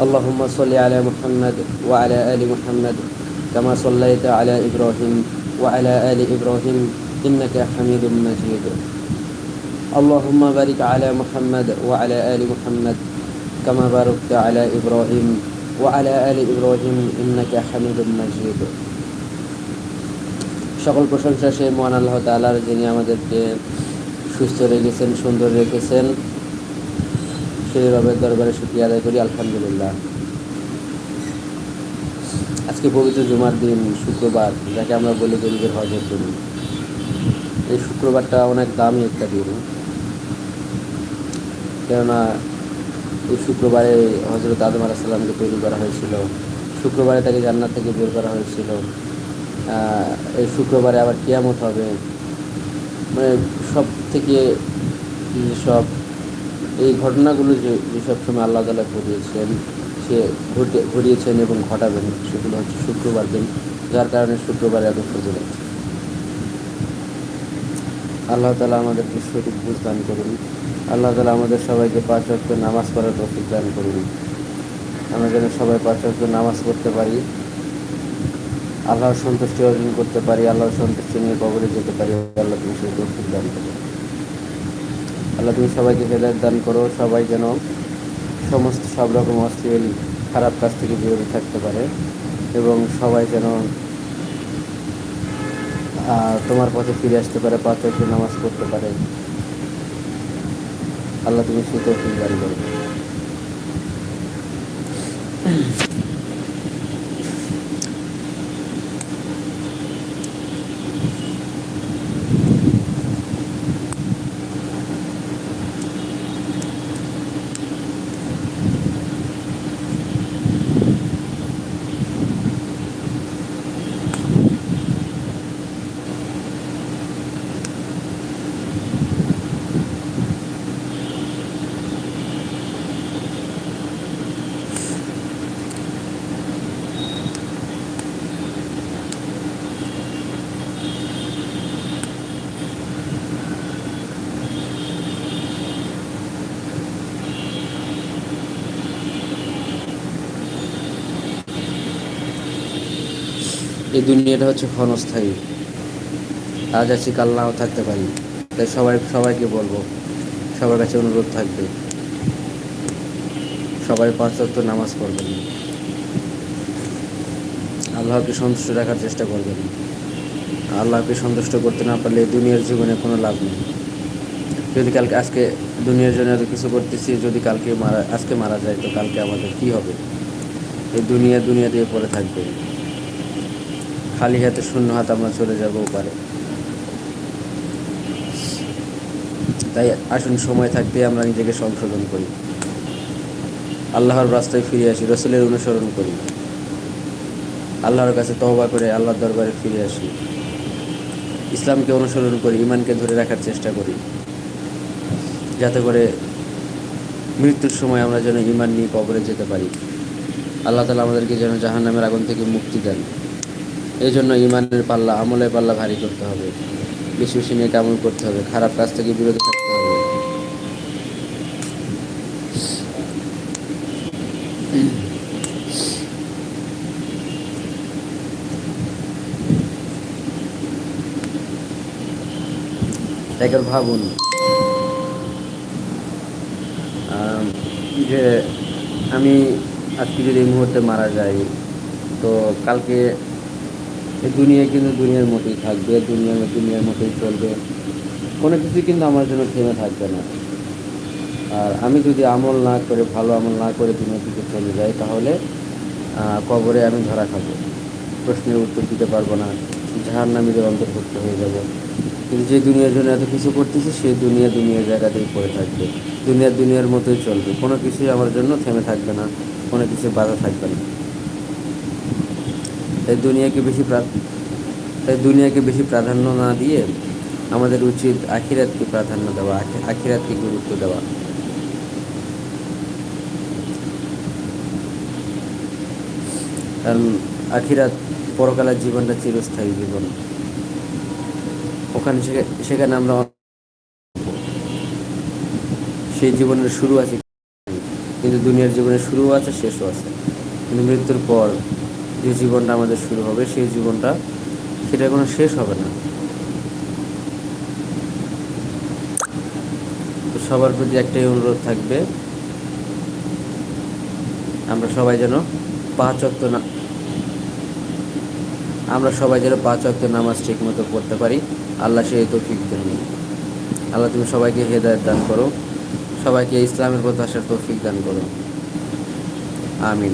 اللهم صل على محمد وعلى آل محمد كما صليت على إبراهيم وعلى آل إبراهيم إنك حميد مجيد اللهم بارك على محمد وعلى آل محمد كما باركت على إبراهيم وعلى آل إبراهيم إنك حميد مجيد সকল প্রশংসা সেই মহান আল্লাহ তালার যিনি আমাদেরকে সুস্থ রেখেছেন সুন্দর রেখেছেন সেই রবের দরবারে শুক্রিয়া আদায় করি, আলহামদুলিল্লাহ। আজকে পবিত্র জুমার দিন, শুক্রবার, যাকে আমরা বলি গরিবের হজের দিন। এই শুক্রবারটা অনেক দামি একটা দিন। কেননা এই শুক্রবারে হজরত আদম আলাহিসাল্লামকে তৈরি করা হয়েছিল। শুক্রবারে তাকে জান্নাত থেকে বের করা হয়েছিল। এই শুক্রবারে আবার কিয়ামত হবে। মানে সব থেকে যেসব এই ঘটনাগুলো যে যেসব সময় আল্লাহ তালা ঘটিয়েছেন, সে ঘটে, ঘটিয়েছেন এবং ঘটাবেন, সেগুলো হচ্ছে শুক্রবার দিন। যার কারণে শুক্রবার এত ফজিল আল্লাহ তালা আমাদেরকে সঠিক বুঝ দান করুন। আল্লাহ তালা আমাদের সবাইকে পাঁচ অক্ট নামাজ পড়ার তফিক দান করুন। আমরা যেন সবাই পাঁচ অক্ট নামাজ পড়তে পারি। আল্লাহর সন্তুষ্টি অর্জন করতে পারি, আল্লাহর সন্তুষ্টি নিয়ে কবরে যেতে পারি। আল্লাহ তুমি সেই তফিক দান করো আল্লাহ তুমি সবাইকে হেদায়ত দান করো, সবাই যেন সমস্ত সব রকম অশ্লীল, খারাপ কাজ থেকে বিরত থাকতে পারে এবং সবাই যেন তোমার পথে ফিরে আসতে পারে, পাঁচ নামাজ পড়তে পারে। আল্লাহ তুমি তৌফিক দান করো। এই দুনিয়াটা হচ্ছে ক্ষণস্থায়ী। আজ আছি কাল নাও থাকতে পারি। তাই সবাই, সবাইকে বলব, সবার কাছে অনুরোধ থাকবে, সবাই রক্ত নামাজ পড়বেন। আল্লাহকে সন্তুষ্ট রাখার চেষ্টা করবেন। আল্লাহকে সন্তুষ্ট করতে না পারলে দুনিয়ার জীবনে কোনো লাভ নেই। যদি কালকে, আজকে দুনিয়ার জন্য কিছু করতেছি, যদি কালকে মারা, আজকে মারা যায়, তো কালকে আমাদের কি হবে? এই দুনিয়া দুনিয়া দিয়ে পড়ে থাকবে। খালি হাতে শূন্য হাত আমরা চলে যাবও পারে তাই আসুন, সময় থাকতে আমরা নিজেকে সংশোধন করি। আল্লাহর রাস্তায় ফিরে আসি, রসুলের অনুসরণ করি। আল্লাহর কাছে তহবা করে আল্লাহর দরবারে ফিরে আসি। ইসলামকে অনুসরণ করি ইমানকে ধরে রাখার চেষ্টা করি। যাতে করে মৃত্যুর সময় আমরা যেন ইমান নিয়ে কবরে যেতে পারি। আল্লাহ তালা আমাদেরকে যেন জাহান নামের আগুন থেকে মুক্তি দেন। এই জন্য ইমানের পাল্লা, আমলের পাল্লা ভারী করতে হবে। বেশি বেশি নিয়ে কামল করতে হবে, খারাপ কাজ থেকে বিরত থাকতে হবে। একবার ভাবুন। যে আমি আজকে যদি এই মুহূর্তে মারা যাই, তো কালকে দুনিয়া কিন্তু দুনিয়ার মতোই থাকবে, দুনিয়ার দুনিয়ার মতোই চলবে। কোনো কিছুই কিন্তু আমার জন্য থেমে থাকবে না। আর আমি যদি আমল না করে, ভালো আমল না করে দুনিয়া থেকে চলে যাই, তাহলে কবরে আমি ধরা খাব। প্রশ্নের উত্তর দিতে পারব না। জাহার নামীদের অন্তর্ভুক্ত হয়ে যাব। কিন্তু যে দুনিয়ার জন্য এত কিছু করতেছি সেই দুনিয়া দুনিয়ার জায়গাতেই পড়ে থাকবে। দুনিয়া দুনিয়ার মতোই চলবে। কোনো কিছুই আমার জন্য থেমে থাকবে না। কোনো কিছু বাধা থাকবে না। তাই দুনিয়াকে বেশি তাই দুনিয়াকে বেশি প্রাধান্য না দিয়ে আমাদের উচিত আখিরাতকে প্রাধান্য দেওয়া আখিরাতকে গুরুত্ব দেওয়া। কারণ আখিরাত পরকালের জীবনটা চিরস্থায়ী জীবন। ওখানে সেখানে আমরা সেই জীবনের শুরু আছে। কিন্তু দুনিয়ার জীবনের শুরুও আছে, শেষও আছে। কিন্তু মৃত্যুর পর যে জীবনটা আমাদের শুরু হবে, সেই জীবনটা সেটা কোনো শেষ হবে না। তো সবার প্রতি একটাই অনুরোধ থাকবে, আমরা সবাই যেন পাঁচ অক্ত না, আমরা সবাই যেন পাঁচ অক্ত নামাজ ঠিক মতো পড়তে পারি। আল্লাহ সেই তৌফিক দেন আল্লাহ তুমি সবাইকে হেদায়ত দান করো। সবাইকে ইসলামের আসার তৌফিক দান করো। আমিন।